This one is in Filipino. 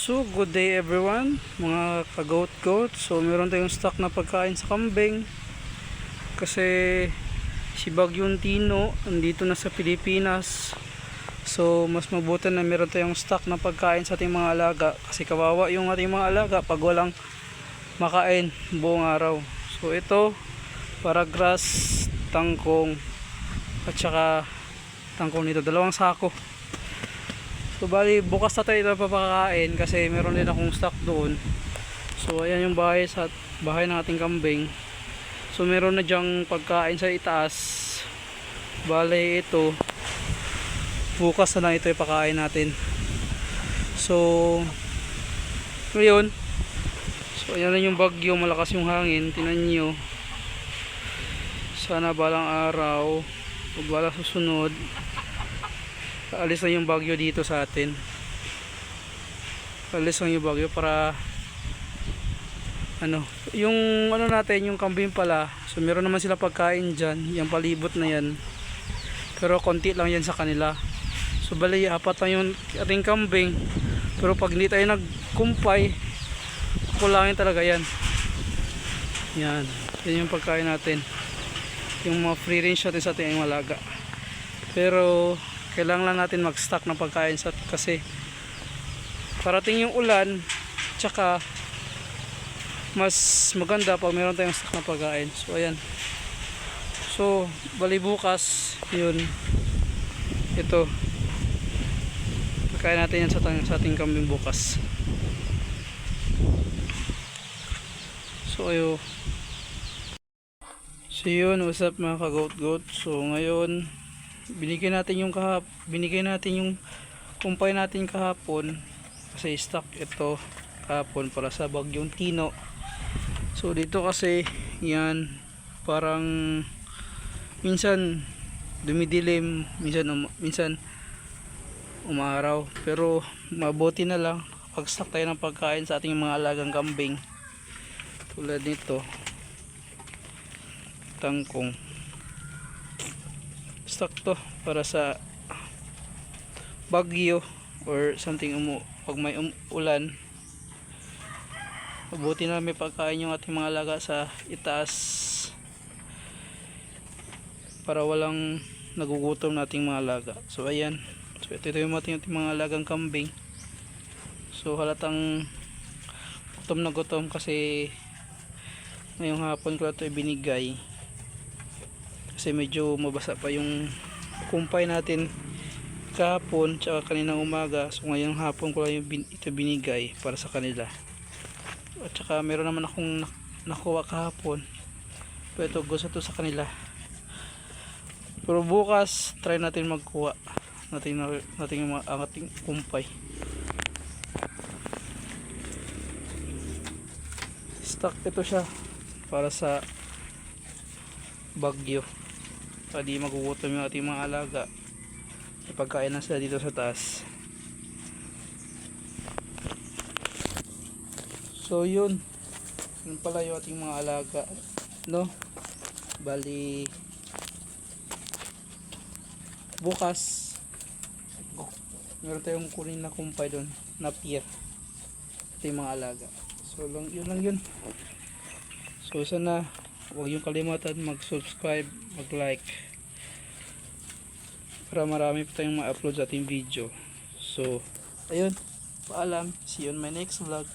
So, good day everyone, mga ka-goat-goat. So, meron tayong stock na pagkain sa kambing. Kasi si Bagyong Tino andito na sa Pilipinas. So, mas mabuti na meron tayong stock na pagkain sa ating mga alaga. Kasi kawawa yung ating mga alaga pag walang makain buong araw. So, ito, para grass, tangkong, at saka tangkong nito. Dalawang sako. So bali bukas na tayo papakain kasi meron din akong stock doon. So ayan yung bahay sa bahay ng ating kambing. So meron na diyang pagkain sa itaas. Bali ito bukas na lang ito ipakain natin. So ngayon So ayan na yung bagyo, malakas yung hangin, tinan nyo. Sana balang araw, pag wala susunod, alis na yung bagyo dito sa atin. Alis na yung bagyo para ano yung ano natin yung kambing pala. So meron naman sila pagkain dyan. Yung palibot na yan. Pero konti lang yan sa kanila. So bali apat lang yung ating kambing. Pero pag hindi tayo nagkumpay kulangin talaga yan. Yan. Yan yung pagkain natin. Yung mga free range natin sa ating malaga. Pero kailangan lang natin mag-stock ng pagkain sa kasi parating yung ulan tsaka mas maganda pag meron tayong stock ng pagkain. So ayan. So bali bukas yun. Ito. Pagkain natin yan sa, sa ating kambing bukas. So ayo. So yun. What's up mga ka-goat goat so ngayon binigay natin yung kahap binigay natin yung kumpay natin kahapon. Kasi stock ito kahapon para sa bagyong tino. So dito kasi yan parang minsan dumidilim minsan um, minsan umaraw. Pero mabuti na lang pag stock tayo ng pagkain sa ating mga alagang kambing. Tulad nito tangkong stock to para sa bagyo or something umu pag may um, ulan. Mabuti na may pagkain yung ating mga alaga sa itaas para walang nagugutom nating mga alaga so ayan. So ito, ito yung ating, ating mga alagang kambing. So halatang gutom na gutom kasi ngayong hapon ko na ito ibinigay kasi medyo mabasa pa yung kumpay natin kahapon tsaka kaninang umaga. So ngayong hapon ko lang yung bin, ito binigay para sa kanila. At saka meron naman akong nak- nakuha kahapon. Pero ito gusto to sa kanila. Pero bukas try natin magkuha natin na- natin yung mga ang ating kumpay. Stock ito siya para sa bagyo para di magugutom yung ating mga alaga. May pagkain na sila dito sa taas. So yun. Yun pala yung ating mga alaga no? Bali bukas meron tayong kunin na kumpay doon na pier. Ito yung mga alaga. So lang, yun lang yun. So sana huwag yung kalimutan mag subscribe mag like para marami pa tayong ma-upload sa ating video. So ayun. Paalam. See you on my next vlog